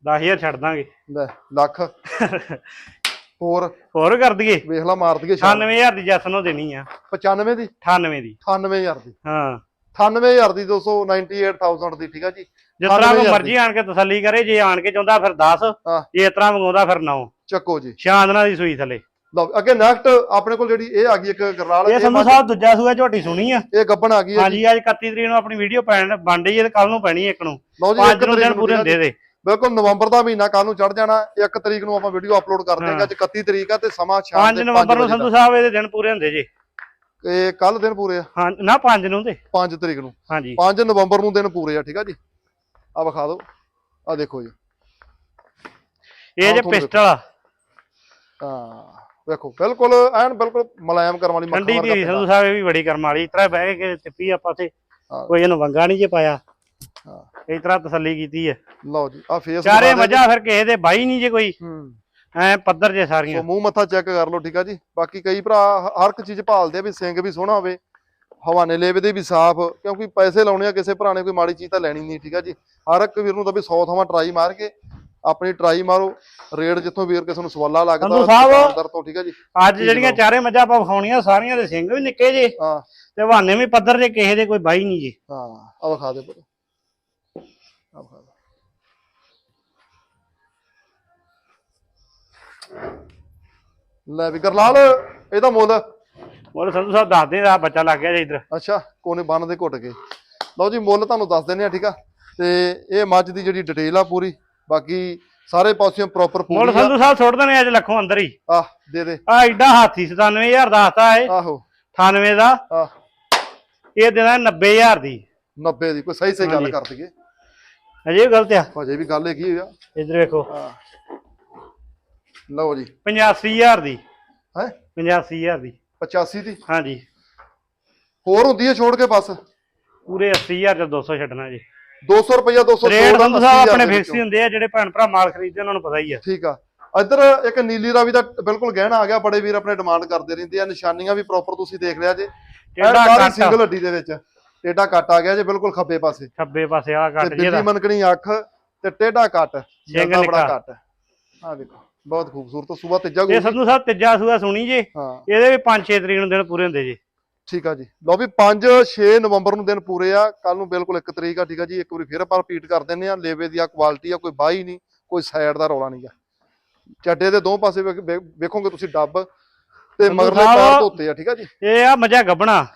10000 ਛੱਡ ਦਾਂਗੇ। ਲੈ ਲੱਖ। ਹੋਰ? ਹੋਰ ਕਰ ਦਈਏ। ਵੇਖ ਲਾ ਮਾਰ ਦਈਏ ਸ਼ਾਮ 98000 ਦੀ ਜੈਸ ਨੂੰ ਦੇਣੀ ਆ। 95 ਦੀ? 98 ਦੀ। 98000 ਦੀ। ਹਾਂ। 98000 ਦੀ 298000 ਦੀ ਠੀਕ ਆ ਜੀ? ਜਿਸ ਤਰ੍ਹਾਂ 98,000 ਕੋਈ ਮਰਜ਼ੀ ਆਣ ਕੇ ਤਸੱਲੀ ਕਰੇ ਜੇ ਆਣ ਕੇ ਚਾਹੁੰਦਾ ਫਿਰ 10 ਹਾਂ। ਜੇ ਇਸ ਤਰ੍ਹਾਂ ਮੰਗਾਉਂਦਾ ਫਿਰ 9 ਚੱਕੋ ਜੀ। ਸ਼ਾਂਦਨਾ ਦੀ ਸੂਈ ਥੱਲੇ। ਲਓ ਅੱਗੇ ਨੈਕਸਟ ਆਪਣੇ ਕੋਲ ਜਿਹੜੀ ਇਹ ਆ ਗਈ ਇੱਕ ਗਰਲਾਲ ਇਹ ਸੰਧੂ ਸਾਹਿਬ ਦੂਜਾ ਸੂਆ ਝੋਟੀ ਸੁਣੀ ਆ। ਇਹ ਗੱਬਣ ਆ ਗਈ ਹਾਂਜੀ ਅੱਜ 31 ਤਰੀਕ ਨੂੰ ਆਪਣੀ ਵੀਡੀਓ ਪੈਣ ਬਣ ਰਹੀ ਹੈ ਤੇ ਕੱਲ ਨੂੰ ਪੈਣੀ ਇੱਕ ਨੂੰ। ਲਓ ਜੀ ਪੰਜ ਇੱਕ ਨੂੰ ਤਰੀਕ ਦਿਨ ਨੂੰ ਪੂਰੇ ਹੁੰਦੇ ਦੇ। ਬਿਲਕੁਲ ਨਵੰਬਰ ਦਾ ਮਹੀਨਾ ਕੱਲ ਨੂੰ ਚੜ ਜਾਣਾ 1 ਤਰੀਕ ਨੂੰ ਆਪਾਂ ਵੀਡੀਓ ਅਪਲੋਡ ਕਰ ਦੇਵਾਂਗੇ ਅੱਜ 31 ਤਰੀਕ ਆ ਤੇ ਸਮਾਂ ਸ਼ਾਮ 5 ਦੇ ਨਵੰਬਰ ਨੂੰ 5 ਸੰਧੂ ਸਾਹਿਬ ਇਹਦੇ ਦਿਨ ਪੂਰੇ ਹੁੰਦੇ ਜੇ। ਇਹ ਕੱਲ ਦਿਨ ਪੂਰੇ ਆ? ਹਾਂ ਨਾ 5 ਨੂੰ ਤੇ 5 ਤਰੀਕ ਨੂੰ। ਹਾਂਜੀ। 5 ਨਵੰਬਰ ਨੂੰ ਦਿਨ ਪੂਰੇ ਆ ਠੀਕ ਆ ਜੀ? ਆ ਵਿਖਾ ਦਿਓ। ਆ ਦੇਖੋ ਜੀ। ਇਹ ਜੇ ਪਿਸਟਲ ਆ। ਹਾਂ ਵੇਖੋ ਬਿਲਕੁਲ ਐਨ ਬਿਲਕੁਲ ਮੁਲਾਇਮ ਕਰਨ ਵਾਲੀ ਠੰਡੀ ਵਰਗਾ ਦੀ। ਸੰਧੂ ਸਾਹਿਬ ਇਹ ਵੀ ਬੜੀ ਕਰਮ ਵਾਲੀ ਇਸ ਤਰ੍ਹਾਂ ਬਹਿ ਕੇ ਟਿੱਪੀ ਆਪਾਂ ਤੇ। ਕੋਈ ਇਹਨੂੰ ਵੰਗਾ ਨਹੀਂ ਜੇ ਪਾਇਆ। ਹਾਂ। ਇਸ ਤਰ੍ਹਾਂ ਤਸੱਲੀ ਕੀਤੀ ਹੈ। ਲਓ ਜੀ ਆ ਫੇਸ ਚਾਰੇ ਮੱਝਾਂ ਫਿਰ ਕਿਸੇ ਦੇ ਬਾਈ ਨਹੀਂ ਜੇ ਕੋਈ। ਹੂੰ। ਐ ਪੱਧਰ ਜੇ ਸੋ ਸਾਰੀਆਂ ਮੂੰਹ ਮੱਥਾ ਚੈੱਕ ਕਰ ਲਓ ਠੀਕ ਆ ਜੀ। ਬਾਕੀ ਕਈ ਭਰਾ ਹਰ ਇੱਕ ਚੀਜ਼ ਭਾਲਦੇ ਆ ਵੀ ਸਿੰਘ ਵੀ ਸੋਹਣਾ ਹੋਵੇ ਹਵਾਨੇ ਲੇਵੇ ਦੇ ਵੀ ਸਾਫ਼ ਕਿਉਂਕਿ ਪੈਸੇ ਲਾਉਣੇ ਆ ਕਿਸੇ ਭਰਾ ਨੇ ਕੋਈ ਮਾੜੀ ਚੀਜ਼ ਤਾਂ ਲੈਣੀ ਨਹੀਂ ਠੀਕ ਆ ਜੀ। ਹਰ ਇੱਕ ਵੀਰ ਨੂੰ ਤਾਂ ਵੀ 100 ਥਾਵਾਂ ਟਰਾਈ ਮਾਰ ਕੇ ਆਪਣੀ ਟਰਾਈ ਮਾਰੋ। ਰੇਟ ਜਿੱਥੋਂ ਵੀਰ ਕਿਸੇ ਨੂੰ ਸਵਾਲਾ ਲੱਗਦਾ ਦੁਕਾਨਦਾਰ ਤੋਂ ਠੀਕ ਆ ਜੀ। ਅੱਜ ਜਿਹੜੀਆਂ ਚਾਰੇ ਮੱਝਾਂ ਆਪਾਂ ਵਿਖਾਉਣੀਆਂ ਸਾਰੀਆਂ ਦੇ ਸਿੰਘ ਵੀ ਨਿੱਕੇ ਜੇ। ਹਾਂ। ਤੇ ਬਹਾਨੇ ਵੀ ਪੱਧਰ ਜੇ ਕਿਸੇ ਦੇ ਕੋਈ ਬਾਈ ਨਹੀਂ ਜੀ। ਹਾਂ ਆ ਵਿਖਾ ਦੇ ਪੁੱਤ ਆ ਵਿਖਾ ਦੇ ਲੈ ਵੀ ਗਰਲਾਲ ਇਹਦਾ ਮੁੱਲ? ਉਹ ਸੰਧੂ ਸਾਹਿਬ ਦੱਸਦੇ ਆ ਬੱਚਾ ਲੱਗ ਗਿਆ ਜੇ ਇਧਰ। ਅੱਛਾ ਕੋਨੇ ਬੰਨ ਦੇ ਘੁੱਟ ਕੇ। ਲਓ ਜੀ ਮੁੱਲ ਤੁਹਾਨੂੰ ਦੱਸ ਦਿੰਦੇ ਆ ਠੀਕ ਆ? ਤੇ ਇਹ ਮੱਝ ਦੀ ਜਿਹੜੀ ਡਿਟੇਲ ਆ ਪੂਰੀ ਬਾਕੀ ਸਾਰੇ ਪਾਸਿਓਂ ਪ੍ਰੋਪਰ ਮੁੱਲ ਪੂਰੀ ਸੰਧੂ ਸਾਹਿਬ ਸੁੱਟ ਦੇਣੇ ਅੱਜ ਲੱਖੋਂ ਅੰਦਰ ਹੀ। ਆ ਦੇ ਦੇ। ਆ ਐਡਾ ਹਾਥੀ 97000 ਦਾ ਹੱਤਾ ਏ ਆਹੋ। 98 ਦਾ। ਆ ਇਹ ਦੇਣਾ 90000 ਦੀ। 90 ਦੀ ਕੋਈ ਸਹੀ ਸਹੀ ਗੱਲ। ਕਰ ਦਈਏ। ਅਜੇ ਵੀ ਗਲਤ ਆ। ਹਜੇ ਵੀ ਗੱਲ ਹੈਗੀ ਆ। ਇਧਰ ਵੇਖੋ। ਲਓ ਜੀ। 85000 ਦੀ। ਹੈ? 85000 ਦੀ। 85 ਦੀ? ਹਾਂਜੀ। ਹੋਰ ਹੁੰਦੀ ਹੈ ਛੋੜ ਕੇ ਬਸ? ਪੂਰੇ 80000 ਚ 200 ਛੱਡਣਾ ਜੀ। 200 ਰੁਪਇਆ 200 ਰੇਟ ਸੰਧੂ ਸਾਹਿਬ 80,000 ਆਪਣੇ ਫਿਕਸ ਹੀ। ਹੁੰਦੇ ਆ ਜਿਹੜੇ ਭੈਣ ਭਰਾ ਮਾਲ ਖਰੀਦਦੇ ਉਹਨਾਂ ਨੂੰ ਪਤਾ ਹੀ ਆ। ਠੀਕ ਆ। ਇੱਧਰ ਇੱਕ ਨੀਲੀ ਰਾਵੀ ਦਾ ਬਿਲਕੁਲ ਗਹਿਣਾ ਆ ਗਿਆ ਬੜੇ ਵੀਰ ਆਪਣੇ ਡਿਮਾਂਡ ਕਰਦੇ ਰਹਿੰਦੇ ਆ ਨਿਸ਼ਾਨੀਆਂ ਵੀ ਪ੍ਰੋਪਰ ਤੁਸੀਂ ਦੇਖ ਲਿਆ ਜੇ। ਕੱਟ। ਸਿੰਗਲ ਹੱਡੀ ਦੇ ਵਿੱਚ। ਟੇਡਾ ਕੱਟ ਆ ਗਿਆ ਜੇ ਬਿਲਕੁਲ ਖੱਬੇ ਪਾਸੇ। ਖੱਬੇ ਪਾਸੇ ਤੇ ਕੱਟ ਜੀ ਬਿੱਲੀ ਮਨਕਣੀ ਅੱਖ ਤੇ ਟੇਡਾ ਕੱਟ ਜ਼ਿਆਦਾ ਬੜਾ। ਕੱਟ ਆ ਵੇਖੋ ਬਹੁਤ ਖੂਬਸੂਰਤ ਸੂਬਾ ਤੀਜਾ ਇਹ ਗੋਲ ਸੰਧੂ ਸਾਹਿਬ ਤੀਜਾ ਸੂਆ ਸੁਣੀ ਜੇ? ਇਹਦੇ ਵੀ 5-6 ਤਰੀਕ ਨੂੰ ਦਿਨ ਪੂਰੇ ਹੁੰਦੇ ਜੀ। ਠੀਕ ਆ ਜੀ। ਲਓ ਵੀ 5 6 ਨਵੰਬਰ ਨੂੰ ਦਿਨ ਪੂਰੇ ਆ। ਕੱਲ ਨੂੰ ਬਿਲਕੁਲ 1 ਤਰੀਕ ਆ ਠੀਕ ਆ ਜੀ। ਇੱਕ ਵਾਰੀ ਫਿਰ ਆਪਾਂ ਰਿਪੀਟ ਕਰ ਦਿੰਨੇ ਆ। ਲੇਵੇ ਦੀ ਆ ਕੁਆਲਿਟੀ ਆ ਕੋਈ ਬਾਈ ਨਹੀਂ ਕੋਈ ਸਾਈਡ ਦਾ ਰੌਲਾ ਨਹੀਂਗਾ। ਚੱਡੇ ਦੇ ਦੋ ਪਾਸੇ ਵੇਖ- ਵੇਖ- ਵੇਖੋਗੇ ਤੁਸੀਂ ਡੱਬ ਤੇ ਮਗਰਲੇ ਪੈਰ ਧੋਤੇ ਆ ਠੀਕ ਆ ਜੀ। ਇਹ ਆ ਮੱਝਾਂ ਗੱਬਣਾ।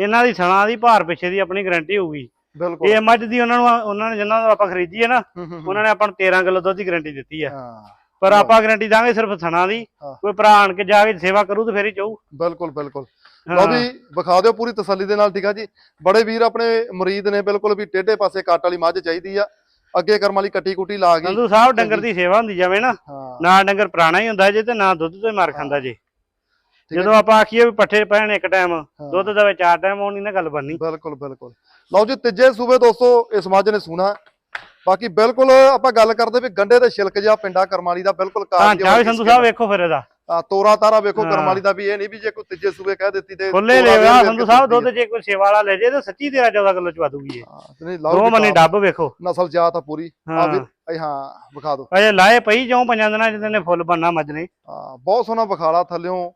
ਇਹਨਾਂ ਦੀ ਸਣਾ ਦੀ ਭਾਰ ਪਿੱਛੇ ਦੀ ਆਪਣੀ ਗਾਰੰਟੀ ਹੋਊਗੀ। ਬਿਲਕੁਲ। ਇਹ ਮੱਝ ਦੀ ਉਹਨਾਂ ਨੂੰ ਉਹਨਾਂ ਨੇ ਜਿਨ੍ਹਾਂ ਆਪਾਂ ਖਰੀਦੀ ਹੈ ਨਾ। ਉਹਨਾਂ ਨੇ ਆਪਾਂ ਨੂੰ 13 ਕਿਲੋ ਦੁੱਧ ਦੀ ਗਾਰੰਟੀ ਦਿੱਤੀ ਆ। ਹਾਂ। ਪਰ ਆਪਾਂ ਗਾਰੰਟੀ ਦਾਂਗੇ ਸਿਰਫ ਸਣਾ ਦੀ। ਕੋਈ ਭਰਾ ਆਣ ਕੇ ਜਾ ਕੇ ਸੇਵਾ ਕਰੂ ਤੇ ਫੇਰ ਹੀ ਚਾਹੂ ਬਿਲਕੁਲ ਬਿਲਕੁਲ। ਲਓ ਵੀ ਵਿਖਾ ਦਿਓ ਪੂਰੀ ਤਸੱਲੀ ਦੇ ਨਾਲ ਠੀਕ ਆ ਜੀ। ਬੜੇ ਵੀਰ ਆਪਣੇ ਮਰੀਦ ਨੇ ਬਿਲਕੁਲ ਵੀ ਟੇਢੇ ਪਾਸੇ ਕੱਟ ਵਾਲੀ ਮੱਝ ਚਾਹੀਦੀ ਆ। ਅੱਗੇ ਕਰਮ ਵਾਲੀ ਕੱਟੀ ਕੁੱਟੀ ਲਾ ਗਈ। ਸੰਧੂ ਸਾਹਿਬ ਡੰਗਰ ਦੀ ਸੇਵਾ ਹੁੰਦੀ ਜਾਵੇ ਨਾ। ਨਾ ਡੰਗਰ ਪੁਰਾਣਾ ਹੀ ਹੁੰਦਾ ਜੇ ਤੇ ਨਾ ਦੁੱਧ ਤੋਂ ਮਾਰ ਖਾਂਦਾ ਜੇ। ਜਦੋਂ ਆਪਾਂ ਆਖੀਏ ਵੀ ਪੱਠੇ ਪੈਣ ਇੱਕ ਟਾਈਮ ਹਾਂ। ਦੁੱਧ ਦਾ ਚਾਰ ਟਾਈਮ ਹੋਣੀ ਨਾ ਗੱਲ ਬਣਨੀ। ਬਿਲਕੁਲ ਬਿਲਕੁਲ। ਲਓ ਜੀ ਤੀਜੇ ਸੂਬੇ ਦੋਸਤੋ ਇਸ ਮੱਝ ਨੇ ਸੁਣਾ। ਬਾਕੀ ਬਿਲਕੁਲ ਆਪਾਂ ਗੱਲ ਕਰਦੇ ਵੀ ਗੰਡੇ ਦੇ ਛਿਲਕ ਜਿਹਾ ਪਿੰਡਾ ਕਰਮਾਲੀ ਦਾ ਬਿਲਕੁਲ ਹਾਂ ਕਾਰਜ ਜਾਵੇ ਸੰਧੂ ਸਾਹਿਬ ਵੇਖੋ ਫਿਰ ਇਹਦਾ। ਆ ਤੋਰਾ ਤਾਰਾ ਵੇਖੋ ਹਾਂ। ਕਰਮ ਵਾਲੀ ਦਾ ਵੀ ਇਹ ਨਹੀਂ ਵੀ ਜੇ ਕੋਈ ਤੀਜੇ ਸੂਬੇ ਕਹਿ ਦਿੱਤੀ ਤੇ ਖੁੱਲੇ ਲੈਵਾ ਸੰਧੂ ਸਾਹਿਬ ਦੁੱਧ ਜੇ ਕੋਈ ਸੇਵਾ ਵਾਲਾ ਲੈ ਜੇ ਤਾਂ ਸੱਚੀ ਤੇਰਾ 14 ਕਿਲੋ ਚਵਾ ਦੂਗੀ ਇਹ। ਹਾਂ, ਤੇ ਨਹੀਂ ਲਓ ਦੋ ਜੀ ਮਨੀ ਤਾਂ ਡੱਬ ਵੇਖੋ। ਨਸਲ ਜਾਤ ਆ ਪੂਰੀ। ਆ ਹਾਂ। ਵੀ ਹਾਂ ਵਿਖਾ ਦਿਓ। ਅਜੇ ਲਾਏ ਪਈ ਜਾਉ ਪੰਜਾਂ ਦਿਨਾਂ ਜਿਹਦੇ ਨੇ ਫੁੱਲ ਬੰਨਾ ਮੱਝ ਨੇ। ਹਾਂ ਬਹੁਤ ਸੋਹਣਾ ਵਿਖਾਲਾ ਥੱਲਿਓਂ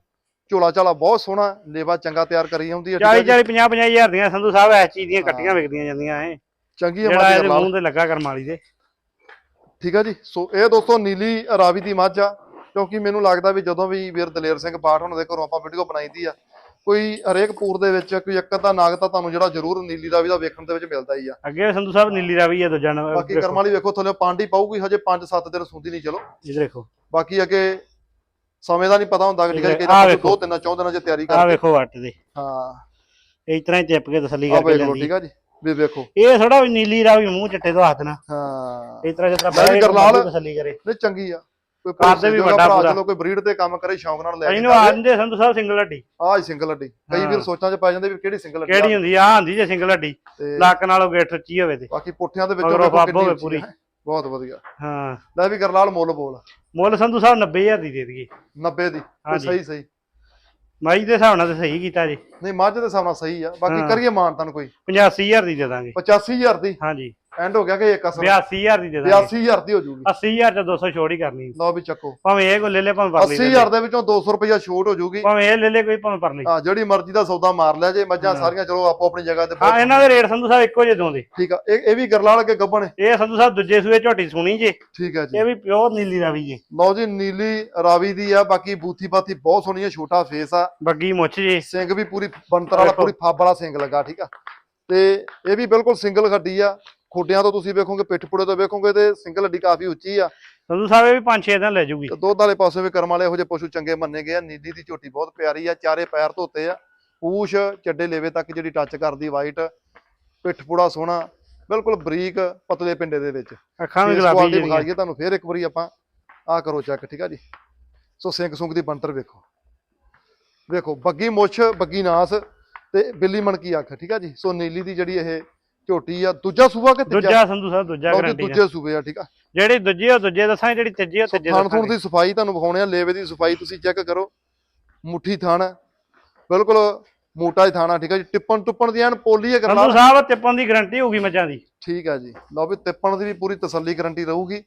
ਝੋਲਾ ਝਾਲਾ ਬਹੁਤ ਸੋਹਣਾ ਲੇਵਾ ਚੰਗਾ ਤਿਆਰ ਕਰੀ ਆਉਂਦੀ ਹੈ ਠੀਕ 40 ਹੈ ਜੀ। 40 50 50 ਹਜ਼ਾਰ ਦੀਆਂ ਸੰਧੂ ਸਾਹਿਬ ਐਸ ਚੀਜ਼ ਦੀਆਂ। ਕੱਟੀਆਂ ਵਿਕਦੀਆਂ ਜਾਂਦੀਆਂ ਐ। ਚੰਗੀ ਇਹਦੇ ਗਰਲਾਲ ਮੂੰਹ ਤੇ ਲੱਗਾ ਕਰਮਾਲੀ ਦੇ। ਠੀਕ ਹੈ ਜੀ। ਸੋ ਇਹ ਦੋਸਤੋ ਨੀਲੀ ਰਾਵੀ ਦੀ ਮੱਝ ਆ ਕਿਉਂਕਿ ਮੈਨੂੰ ਲੱਗਦਾ ਵੀ ਜਦੋਂ ਵੀ ਵੀਰ ਦਲੇਰ ਸਿੰਘ ਬਾਠ ਉਹਨਾਂ ਦੇ ਘਰੋਂ ਆਪਾਂ ਵੀਡੀਓ ਬਣਾਈਦੀ ਆ ਕੋਈ ਹਰੇਕ ਪੂਰ ਦੇ ਵਿੱਚ ਕੋਈ ਇੱਕ ਅੱਧਾ ਨਾਗ ਤਾਂ ਤੁਹਾਨੂੰ ਜਿਹੜਾ ਜ਼ਰੂਰ ਨੀਲੀ ਰਾਵੀ ਦਾ ਵੇਖਣ ਦੇ ਵਿੱਚ ਮਿਲਦਾ ਹੀ ਆ। ਅੱਗੇ ਸੰਧੂ ਸਾਹਿਬ ਨੀਲੀ ਰਾਵੀ ਹੈ ਦੂਜਾ ਨੰਬਰ ਬਾਕੀ ਕਰਮ ਵਾਲੀ ਵੇਖੋ ਥੱਲੇ ਪਾਂਡੀ ਪਾਊਗੀ ਹਜੇ 5-7 ਦਿਨ ਸੁੰਦੀ ਨਹੀਂ ਚਲੋ। ਇਹ ਦੇਖੋ। ਬਾਕੀ ਅੱਗੇ ਸਮੇਂ ਦਾ ਨਹੀਂ ਪਤਾ ਹੁੰਦਾ ਕਿ ਹੈ। ਕਿ ਆਹ ਆਪਾਂ ਵੇਖੋ। ਦੋ ਤਿੰਨ ਚੌਂ ਦਿਨਾਂ 'ਚ ਤਿਆਰੀ ਆ ਕਰਕੇ। ਵੇਖੋ ਵੱਟ ਦੇ। ਹਾਂ। ਇਸ ਤਰ੍ਹਾਂ ਹੀ ਚਿੱਪ ਕੇ ਤਸੱਲੀ ਆ ਕਰਕੇ ਵੇਖ ਲੈਂਦੀ। ਠੀਕ ਆ ਜੀ। ਵੀ ਵੇਖੋ। ਇਹ ਥੋੜਾ ਵੀ ਨੀਲੀ ਰਾਵੀ ਮੂੰਹ ਚਿੱਟੇ ਤੋਂ ਹੱਥ ਨਾ ਹਾਂ। ਇਸ ਤਰ੍ਹਾਂ ਜਿਸ ਤਰ੍ਹਾਂ ਕੇ ਗਰਲਾਲ- ਬੰਦਾ ਤਸੱਲੀ ਕਰੇ। ਨਹੀਂ ਚੰਗੀ ਆ। ਕੋਈ ਕਰਦੇ ਵੀ ਵੱਡਾ ਭਰਾ ਪੂਰਾ। ਚਲੋ ਕੋਈ ਬਰੀਡ ਤੇ ਕੰਮ ਕਰੇ ਸ਼ੌਂਕ ਨਾਲ ਲੈ ਕੇ ਇਹਨੂੰ ਆਂਦੇ ਸੰਧੂ ਸਾਹਿਬ ਸਿੰਗਲ ਹੱਡੀ। ਆਹ ਸਿੰਗਲ ਹੱਡੀ। ਕਈ ਹਾਂ। ਵੀਰ ਸੋਚਾਂ 'ਚ ਪੈ ਜਾਂਦੇ ਵੀ ਕਿਹੜੀ ਸਿੰਗਲ ਆ। ਕਿਹੜੀ ਹੁੰਦੀ ਆ? ਆਹ ਹੁੰਦੀ ਜੇ ਸਿੰਗਲ ਹੱਡੀ। ਤੇ ਲੱਕ ਨਾਲੋਂ ਗਿੱਠ ਉੱਚੀ ਹੋਵੇ ਤੇ। ਬਾਕੀ ਪੁੱਠਿਆਂ ਦੇ ਵਿੱਚੋਂ ਮਗਰੋਂ ਦੇਖੋ ਫੱਬ ਕਿੰਨੀ ਹੋਵੇ ਉੱਚੀ ਪੂਰੀ। ਹੈ। ਬਹੁਤ ਵਧੀਆ। ਹਾਂ। ਲੈ ਵੀ ਗਰਲਾਲ ਮੁੱਲ ਬੋਲ। ਮੁੱਲ ਸੰਧੂ ਸਾਹਿਬ 90000 ਦੀ ਦੇ ਦਈਏ। 90 ਦੀ। ਹਾਂਜੀ। ਸਹੀ ਸਹੀ। ਮਾਈ ਦੇ ਹਿਸਾਬ ਨਾਲ ਤੇ ਸਹੀ ਕੀਤਾ ਜੀ। ਨਹੀਂ ਮੱਝ ਦੇ ਹਿਸਾਬ ਨਾਲ ਸਹੀ ਆ। ਬਾਕੀ ਹਾਂ। ਕਰੀਏ ਮਾਨਤਨ ਕੋਈ। 85000 ਦੀ ਦੇ ਦਾਂਗੇ। 85000 ਦੀ। ਹਾਂਜੀ। ਐਂਡ ਹੋ ਗਿਆ ਕਿ ਇੱਕ ਅਸਰ 82000 ਦੀ ਦੇ ਦਾਂਗੇ। 82000 ਦੀ ਹੋ ਜੂਗੀ। 80000 ਚ 200 ਛੋੜ ਹੀ ਕਰਨੀ। ਲਓ ਵੀ ਚੱਕੋ। ਭਾਵੇਂ ਇਹ ਕੋ ਲੈ ਲੈ ਭਾਵੇਂ ਪਰਲੀ ਲੈ ਲੈ। 80000 ਦੇ ਵਿੱਚੋਂ 200 ਰੁਪਇਆ ਛੋਟ ਹੋ ਜੂਗੀ। ਭਾਵੇਂ ਇਹ ਲੈ ਲੈ ਕੋਈ ਭਾਵੇਂ ਪਰਲੀ ਹਾਂ ਜਿਹੜੀ ਮਰਜ਼ੀ ਦਾ ਸੌਦਾ ਮਾਰ ਲਿਆ ਜੇ ਮੱਝਾਂ ਹਾਂ। ਸਾਰੀਆਂ ਚਲੋ ਆਪੋ ਆਪਣੀ ਜਗ੍ਹਾ ਤੇ ਹਾਂ ਇਹਨਾਂ ਦੇ ਰੇਟ ਸੰਧੂ ਸਾਹਿਬ ਇੱਕੋ ਜਿਹੇ ਦੋਂਦੇ ਠੀਕ ਆ ਇਹ ਇਹ ਵੀ ਗਰਲਾਲ ਅੱਗੇ ਗੱਬਣ ਹੈ। ਇਹ ਸੰਧੂ ਸਾਹਿਬ ਦੂਜੇ ਸੂਏ ਝੋਟੀ ਸੁਣੀ ਜੇ। ਠੀਕ ਆ ਜੀ। ਇਹ ਵੀ ਪਿਓਰ ਨੀਲੀ ਰਾਵੀ ਜੇ। ਲਓ ਜੀ ਨੀਲੀ ਰਾਵੀ ਦੀ ਆ ਬਾਕੀ ਬੂਥੀ ਬਾਥੀ ਬਹੁਤ ਸੋਹਣੀ ਆ ਛੋਟਾ ਫੇਸ ਆ। ਬੱਗੀ ਮੁੱਛ ਜੇ। ਸਿੰਘ ਵੀ ਪੂਰੀ ਬੰਤਰ ਵਾਲਾ। ਪੂਰੀ ਫੱਬ ਵਾਲਾ ਸਿੰਘ ਲੱਗਾ ਠੀਕ ਆ। ਤੇ ਇਹ ਵੀ ਬਿਲਕੁਲ ਸਿੰਗਲ ਗੱਡੀ ਆ। ਖੋਡਿਆਂ ਤੋਂ ਤੁਸੀਂ ਵੇਖੋਗੇ ਪਿੱਠ ਪੁੜੇ ਤੋਂ ਵੇਖੋਗੇ ਤੇ ਸਿੰਗਲ ਗੱਡੀ ਕਾਫੀ ਉੱਚੀ ਆ। ਸੰਧੂ ਸਾਹਿਬ ਇਹ ਵੀ 5-6 ਦਿਨ ਲੈ ਜੂਗੀ। ਤੇ ਦੁੱਧ ਵਾਲੇ ਪਾਸੇ ਵੀ ਕਰਮ ਵਾਲੇ ਇਹੋ ਜਿਹੇ ਪਸ਼ੂ ਚੰਗੇ ਮੰਨੇ ਗਏ ਆ। ਨੀਲੀ ਦੀ ਝੋਟੀ ਬਹੁਤ ਪਿਆਰੀ ਆ ਚਾਰੇ ਪੈਰ ਧੋਤੇ ਆ। ਪੂਛ ਚੱਡੇ ਲੇਵੇ ਤੱਕ ਜਿਹੜੀ ਟੱਚ ਕਰਦੀ ਵਾਈਟ ਪਿੱਠ ਪੁੜਾ ਸੋਹਣਾ ਬਿਲਕੁਲ ਬਰੀਕ ਪਤਲੇ ਪਿੰਡੇ ਦੇ ਵਿੱਚ। ਅੱਖਾਂ ਵੀ ਫੇਸ ਗੁਲਾਬੀ ਜਿਹੜੀਆਂ ਵਿਖਾਈਏ ਤੁਹਾਨੂੰ ਫੇਰ ਇੱਕ ਵਾਰੀ ਆਪਾਂ ਆ ਕਰੋ ਚੈੱਕ ਠੀਕ ਆ ਜੀ? ਸੋ ਸਿੰਗ ਸੁੰਗ ਦੀ ਬੰਤਰ ਵੇਖੋ। ਵੇਖੋ ਬੱਗੀ ਮੁੱਛ ਬੱਗੀ ਨਾਸ ਤੇ ਬਿੱਲੀ ਮਣਕੀ ਅੱਖ ਠੀਕ ਆ ਜੀ? ਸੋ ਨੀਲੀ ਦੀ ਜਿਹੜੀ ਇਹ ਝੋਟੀ ਆ ਦੂਜਾ ਸੂਬਾ ਕਿ ਤੀਜਾ? ਦੂਜਾ ਸੰਧੂ ਸਾਹਿਬ ਦੂਜਾ ਗਰੰਟੀ ਦੂਜੇ ਸੂਬੇ ਆ ਠੀਕ ਆ। ਜਿਹੜੀ ਦੂਜੀ ਉਹ ਦੂਜੇ ਦੱਸਾਂ ਜਿਹੜੀ ਤੀਜੀ ਉਹ ਤੀਜੇ ਥਣ ਥੁਣ ਦੀ ਸਫ਼ਾਈ ਤੁਹਾਨੂੰ ਵਿਖਾਉਣੇ ਆ ਲੇਵੇ ਦੀ ਸਫ਼ਾਈ ਤੁਸੀਂ ਚੈੱਕ ਕਰੋ। ਮੁੱਠੀ ਥਣ ਬਿਲਕੁਲ ਮੋਟਾ ਹੀ ਥਾਣਾ ਠੀਕ ਆ ਜੀ। ਟਿੱਪਣ ਟੁੱਪਣ ਦੀ ਐਨ ਪੋਲੀ ਹੈ ਸੰਧੂ ਕਰਨਾ ਸਾਹਿਬ ਤਿੱਪਣ ਦੀ ਗਰੰਟੀ ਹੋਊਗੀ ਮੱਝਾਂ ਦੀ। ਠੀਕ ਆ ਜੀ। ਲਓ ਵੀ ਟਿੱਪਣ ਦੀ ਵੀ ਪੂਰੀ ਤਸੱਲੀ ਗਰੰਟੀ ਰਹੂਗੀ।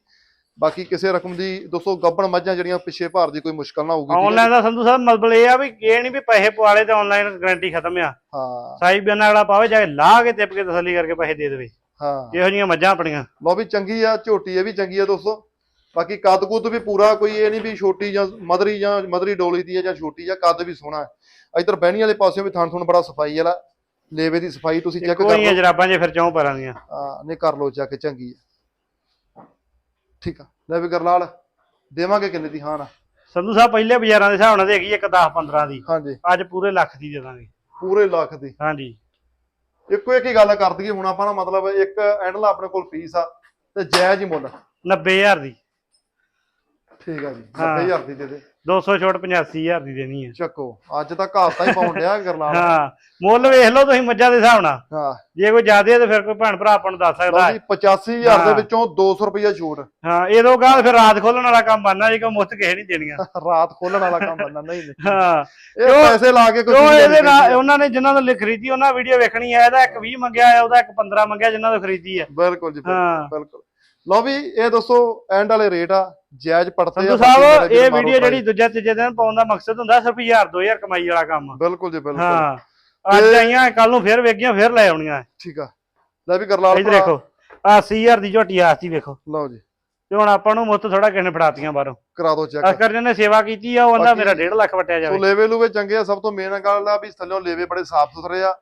ਬਾਕੀ ਕਿਸੇ ਰਕਮ ਦੀ ਦੋਸਤੋ ਗੱਬਣ ਮੱਝਾਂ ਜਿਹੜੀਆਂ ਪਿੱਛੇ ਭਾਰ ਦੀ ਕੋਈ ਮੁਸ਼ਕਲ ਨਾ ਹੋਊਗੀ ਆ ਜੀ? ਆਨਲਾਈਨ ਦਾ ਸੰਧੂ ਸਾਹਿਬ ਮਤਲਬ ਇਹ ਆ ਵੀ ਇਹ ਨਹੀਂ ਵੀ ਪੈਸੇ ਪਵਾਲੇ ਤੇ ਆਨਲਾਈਨ ਗਰੰਟੀ ਖਤਮ ਆ। ਹਾਂ। ਸਾਈ ਬਿਆਨਾ ਅਗਲਾ ਪਾਵੇ ਜਾ ਕੇ ਲਾ ਕੇ ਤਿੱਪ ਕੇ ਤਸੱਲੀ ਕਰਕੇ ਪੈਸੇ ਦੇ ਦੇਵੇ। ਹਾਂ। ਇਹੋ ਜਿਹੀਆਂ ਮੱਝਾਂ ਆਪਣੀਆਂ। ਲਓ ਵੀ ਚੰਗੀ ਆ ਝੋਟੀ ਇਹ ਵੀ ਚੰਗੀ ਆ ਦੋਸਤੋ। ਬਾਕੀ ਕੱਦ ਕੁੱਦ ਵੀ ਪੂਰਾ ਕੋਈ ਇਹ ਨਹੀਂ ਵੀ ਛੋਟੀ ਜਾਂ ਮਦਰੀ ਜਾਂ ਮਦਰੀ ਡੋਲੀ ਦੀ ਹੈ ਜਾਂ ਛੋਟੀ ਆ ਕੱਦ ਵੀ ਸੋਹਣਾ ਹੈ। ਇਧਰ ਬਹਿਣੀ ਵਾਲੇ ਪਾਸਿਓਂ ਵੀ ਥਣ ਥਣ ਬੜਾ ਸਫ਼ਾਈ ਵਾਲਾ। ਲੇਵੇ ਦੀ ਸਫ਼ਾਈ ਤੁਸੀਂ ਚੈੱਕ ਕਰ ਕੋਈ ਜਰਾਬਾਂ ਜੇ ਫਿਰ ਚੌਂ ਪਰਾਂ ਦੀਆਂ। ਹਾਂ ਨਹੀਂ ਕਰ ਲਓ ਚੈੱਕ ਚੰਗੀ ਆ। ਠੀਕ ਆ ਲੈ ਵੀ ਗਰਲਾਲ ਦੇਵਾਂਗੇ ਕਿੰਨੇ ਦੀ ਹਾਂ ਨਾ। ਸੰਧੂ ਸਾਹਿਬ ਪਹਿਲੇ ਬਾਜ਼ਾਰਾਂ ਦੇ ਹਿਸਾਬ ਨਾਲ ਹੈਗੀ ਇੱਕ 10 15 ਦੀ। ਹਾਂਜੀ। ਅੱਜ ਪੂਰੇ ਲੱਖ ਦੀ ਦੇ ਦਾਂਗੇ। ਪੂਰੇ ਲੱਖ ਦੀ। ਹਾਂਜੀ। ਇੱਕੋ ਇੱਕ ਹੀ ਗੱਲ ਕਰ ਦਈਏ ਹੁਣ ਆਪਾਂ ਨਾ ਮਤਲਬ ਇੱਕ ਐਂਡਲਾ ਆਪਣੇ ਕੋਲ ਫੀਸ ਆ ਤੇ ਜਾਇਜ਼ ਹੀ ਮੁੱਲ। 90000 ਦੀ। ਠੀਕ ਆ ਜੀ ਹਾਂ। 90000 ਦੀ ਦੇ ਦੇ। 200 ਛੋਟ 85000 ਦੀ ਦੇਣੀ ਹੈ ਚੱਕੋ ਅੱਜ ਤਾਂ ਘਾਤਾ ਹੀ ਪਾਉਣ ਡਿਆ ਗਰਲਾਲ। ਹਾਂ ਮੁੱਲ ਵੇਖ ਲਓ ਤੁਸੀਂ ਮੱਝਾਂ ਦੇ ਹਿਸਾਬ ਨਾਲ। ਹਾਂ। ਜੇ ਕੋਈ ਜ਼ਿਆਦੇ ਹੈ ਤੇ ਫਿਰ ਕੋਈ ਭੈਣ ਭਰਾ ਆਪਾਂ ਨੂੰ ਦੱਸ ਸਕਦਾ। ਹੈ ਜੀ 85000 ਦੇ। ਵਿੱਚੋਂ 200 ਰੁਪਇਆ ਛੂਟ। ਹਾਂ ਇਹਦੋਂ ਗਾਲ ਫਿਰ ਰਾਤ ਖੋਲਣ ਵਾਲਾ ਕੰਮ ਬਣਨਾ ਜੇ ਕੋਈ ਮੁਫਤ ਕਿਸੇ ਨਹੀਂ ਦੇਣੀਆਂ ਰਾਤ ਖੋਲਣ ਵਾਲਾ ਕੰਮ ਬੰਦਾ ਨਹੀਂ ਨਹੀਂ। ਹਾਂ। ਇਹ ਪੈਸੇ ਲਾ ਕੇ ਕੋਈ ਇਹਦੇ ਨਾਲ। ਉਹਨਾਂ ਨੇ ਜਿਨ੍ਹਾਂ ਤੋਂ ਖਰੀਦੀ ਉਹਨਾਂ ਵੀਡੀਓ ਵੇਖਣੀ ਹੈ ਇਹਦਾ ਇੱਕ 20 ਮੰਗਿਆ ਹੈ ਉਹਦਾ ਇੱਕ 15 ਮੰਗਿਆ ਜਿਨ੍ਹਾਂ ਤੋਂ ਖਰੀਦੀ ਹੈ ਬਿਲਕੁਲ ਜੀ ਬਿਲਕੁਲ ਲਓ ਵੀ ਇਹ ਦੋਸਤੋ ਐਂਡ ਵਾਲੇ ਰੇਟ ਆ। ਜਾਇਜ਼ ਪੜਤੇ ਸੰਧੂ ਸਾਹਿਬ ਇਹ ਵੀਡੀਓ ਜਿਹੜੀ ਦੂਜਾ ਤੀਜੇ ਦਿਨ ਪਾਉਣ ਦਾ ਮਕਸਦ ਹੁੰਦਾ ਸਿਰਫ 1000 2000 ਕਮਾਈ ਵਾਲਾ ਕੰਮ। ਬਿਲਕੁਲ ਜੀ ਬਿਲਕੁਲ। ਹਾਂ। ਅੱਜ ਆਈਆਂ ਕੱਲ ਨੂੰ ਫਿਰ ਵੇਗੀਆਂ ਫਿਰ ਲੈ ਆਉਣੀਆਂ। ਠੀਕ ਆ। ਲੈ ਵੀ ਗਰਲਾਲ ਇੱਧਰ ਭਰਾ, ਦੇਖੋ ਆ 80000 ਦੀ ਝੋਟੀ ਆਸਤੀ ਵੇਖੋ। ਲਓ ਜੀ। ਤੇ ਹੁਣ ਆਪਾਂ ਨੂੰ ਮੁੱਤ ਥੋੜਾ ਕਿਸੇ ਨੇ ਫੜਾਤੀਆਂ ਬਾਹਰੋਂ। ਕਰਾ ਦਿਓ ਚੈੱਕ ਅਸਕਰ ਜੀ ਨੇ ਸੇਵਾ ਕੀਤੀ ਆ ਉਹ ਕਹਿੰਦਾ ਮੇਰਾ 1.5 ਲੱਖ ਵਟਿਆ ਸੋ ਜਾਵੇ ਲੇਵੇ ਲੂਵੇ ਚੰਗੇ ਆ ਸਭ ਤੋਂ ਮੇਨ ਗੱਲ ਆ ਵੀ ਥੱਲਿਓਂ ਲੇਵੇ ਬੜੇ ਸਾਫ਼ ਸੁਥਰੇ ਆ।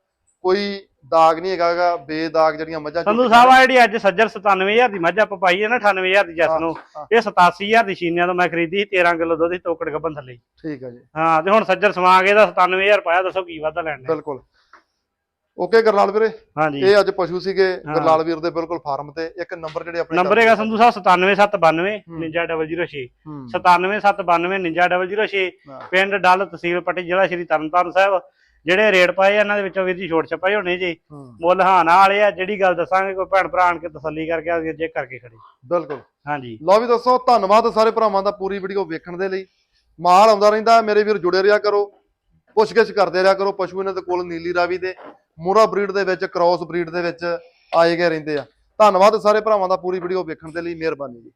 ਕੋਈ ਦਾਗ ਨਹੀਂ ਹੈਗਾਗਾ ਬੇਦਾਗ ਜਿਹੜੀਆਂ ਮੱਝਾਂ ਸੰਧੂ ਸਾਹਿਬ ਆ ਜਿਹੜੀ ਅੱਜ ਸੱਜਰ 97000 ਦੀ ਮੱਝ ਆਪਾਂ ਪਾਈ ਹੈ ਨਾ 98000 ਦੀ ਜੱਸ ਹਾਂ, ਨੂੰ। ਹਾਂ। ਇਹ 87000 ਦੀ ਛੀਨਿਆਂ ਤੋਂ ਮੈਂ ਖਰੀਦੀ ਸੀ 13 ਕਿਲੋ ਦੁੱਧ ਦੀ ਤੋਕੜ ਗੱਬਨ ਥੱਲੇ ਠੀਕ ਆ ਜੀ। ਹਾਂ ਤੇ ਹੁਣ ਸੱਜਰ ਸਮਾ ਕੇ ਦਾ 97000 ਪਾਇਆ ਦੱਸੋ ਕੀ ਵਾਧਾ ਲੈਣਾ ਬਿਲਕੁਲ। ਓਕੇ ਗਰਲਾਲ ਵੀਰੇ? ਹਾਂਜੀ ਇਹ ਅੱਜ ਪਸ਼ੂ ਸੀਗੇ ਹਾਂ। ਗਰਲਾਲ ਵੀਰ ਦੇ ਬਿਲਕੁਲ ਫਾਰਮ ਤੇ। ਇੱਕ ਨੰਬਰ ਜਿਹੜੇ ਆਪਣੇ ਨੰਬਰ ਹੈਗਾ ਸੰਧੂ ਸਾਹਿਬ 97792 ਹੂੰ। 99006 ਹੂੰ, 97792 99006 ਹਾਂ। ਪਿੰਡ ਡੱਲ ਤਹਿਸੀਲ ਪੱਟੀ ਜ਼ਿਲ੍ਹਾ ਸ਼੍ਰੀ ਤਰਨਤਾਰਨ ਸਾਹਿਬ। ਜਿਹੜੇ ਰੇਟ ਪਾਏ ਇਹਨਾਂ ਦੇ ਵਿੱਚੋਂ ਵੀਰ ਜੀ ਛੋਟ ਛਪਾਈ ਹੋਣੀ ਜੀ। ਮੁੱਲ ਹਾਨਾ ਵਾਲੇ ਆ ਜਿਹੜੀ ਗੱਲ ਦੱਸਾਂਗੇ ਕੋਈ ਭੈਣ ਭਰਾ ਕੇ ਤਸੱਲੀ ਕਰਕੇ ਆ ਜੇ ਕਰਕੇ ਖੜੇ। ਬਿਲਕੁਲ। ਹਾਂਜੀ। ਲਓ ਵੀ ਦੱਸੋ ਧੰਨਵਾਦ ਸਾਰੇ ਭਰਾਵਾਂ ਦਾ ਪੂਰੀ ਵੀਡੀਓ ਵੇਖਣ ਦੇ ਲਈ। ਮਾਲ ਆਉਂਦਾ ਰਹਿੰਦਾ ਮੇਰੇ ਵੀਰ ਜੁੜੇ ਰਿਹਾ ਕਰੋ। ਪੁੱਛਗਿੱਛ ਕਰਦੇ ਰਿਹਾ ਕਰੋ ਪਸ਼ੂ ਇਹਨਾਂ ਦੇ ਕੋਲ ਨੀਲੀ ਰਾਵੀ ਦੇ ਮੋਰਾ ਬਰੀਡ ਦੇ ਵਿੱਚ ਕ੍ਰਾਸ ਬਰੀਡ ਦੇ ਵਿੱਚ ਆਏ ਗਏ ਰਹਿੰਦੇ ਆ। ਧੰਨਵਾਦ ਸਾਰੇ ਭਰਾਵਾਂ ਦਾ ਪੂਰੀ ਵੀਡੀਓ ਵੇਖਣ ਦੇ ਲਈ ਮਿਹਰਬਾਨੀ ਜੀ।